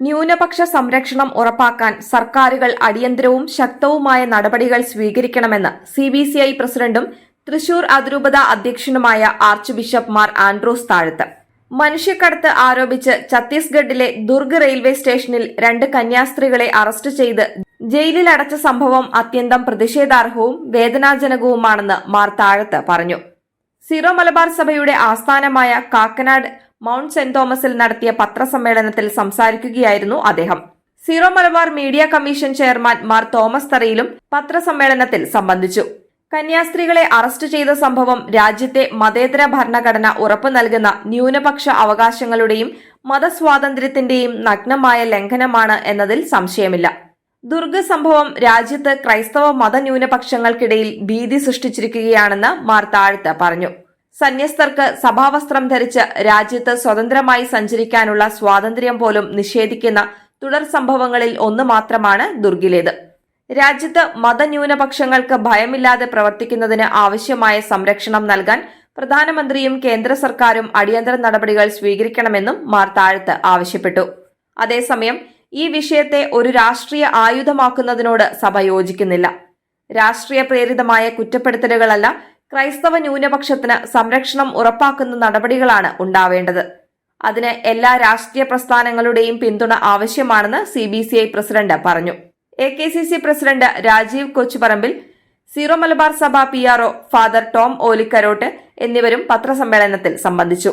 ന്യൂനപക്ഷ സംരക്ഷണം ഉറപ്പാക്കാൻ സർക്കാരുകൾ അടിയന്തരവും ശക്തവുമായ നടപടികൾ സ്വീകരിക്കണമെന്ന് സി ബി സി ഐ പ്രസിഡന്റും തൃശൂർ അതിരൂപത അധ്യക്ഷനുമായ ആർച്ച് ബിഷപ്പ് മാർ ആൻഡ്രൂസ് താഴത്ത്. മനുഷ്യക്കടത്ത് ആരോപിച്ച് ഛത്തീസ്ഗഡിലെ ദുർഗ് റെയിൽവേ സ്റ്റേഷനിൽ രണ്ട് കന്യാസ്ത്രീകളെ അറസ്റ്റ് ചെയ്ത് ജയിലിൽ അടച്ച സംഭവം അത്യന്തം പ്രതിഷേധാർഹവും വേദനാജനകവുമാണെന്ന് മാർ താഴത്ത് പറഞ്ഞു. സിറോ മലബാർ സഭയുടെ ആസ്ഥാനമായ കാക്കനാട് മൗണ്ട് സെന്റ് തോമസിൽ നടത്തിയ പത്രസമ്മേളനത്തിൽ സംസാരിക്കുകയായിരുന്നു അദ്ദേഹം. Syro Malabar media commission chairman Mar Thomas തറയിലും പത്രസമ്മേളനത്തിൽ സംബന്ധിച്ചു. കന്യാസ്ത്രീകളെ അറസ്റ്റ് ചെയ്ത സംഭവം രാജ്യത്തെ മതേതര ഭരണഘടന ഉറപ്പു നൽകുന്ന ന്യൂനപക്ഷ അവകാശങ്ങളുടെയും മതസ്വാതന്ത്ര്യത്തിന്റെയും നഗ്നമായ ലംഘനമാണ് എന്നതിൽ സംശയമില്ല. ദുർഗ സംഭവം രാജ്യത്ത് ക്രൈസ്തവ മതന്യൂനപക്ഷങ്ങൾക്കിടയിൽ ഭീതി സൃഷ്ടിച്ചിരിക്കുകയാണെന്ന് മാർ താഴ്ത്ത് പറഞ്ഞു. സന്യസ്തർക്ക് സഭാവസ്ത്രം ധരിച്ച് രാജ്യത്ത് സ്വതന്ത്രമായി സഞ്ചരിക്കാനുള്ള സ്വാതന്ത്ര്യം പോലും നിഷേധിക്കുന്ന തുടർ സംഭവങ്ങളിൽ ഒന്ന് മാത്രമാണ് ദുർഗിലേത്. രാജ്യത്ത് മതന്യൂനപക്ഷങ്ങൾക്ക് ഭയമില്ലാതെ പ്രവർത്തിക്കുന്നതിന് ആവശ്യമായ സംരക്ഷണം നൽകാൻ പ്രധാനമന്ത്രിയും കേന്ദ്ര സർക്കാരും അടിയന്തര നടപടികൾ സ്വീകരിക്കണമെന്നും മാർ താഴത്ത് ആവശ്യപ്പെട്ടു. അതേസമയം ഈ വിഷയത്തെ ഒരു രാഷ്ട്രീയ ആയുധമാക്കുന്നതിനോട് സഭ യോജിക്കുന്നില്ല. രാഷ്ട്രീയ പ്രേരിതമായ കുറ്റപ്പെടുത്തലുകളല്ല ക്രൈസ്തവ ന്യൂനപക്ഷത്തിന് സംരക്ഷണം ഉറപ്പാക്കുന്ന നടപടികളാണ് ഉണ്ടാവേണ്ടത്. അതിന് എല്ലാ രാഷ്ട്രീയ പ്രസ്ഥാനങ്ങളുടെയും പിന്തുണ ആവശ്യമാണെന്ന് C B C I president പറഞ്ഞു. A K C C president Rajeev Kochuparambil Syro Malabar Sabha P RO father Tom Olikkarot എന്നിവരും പത്രസമ്മേളനത്തിൽ സംബന്ധിച്ചു.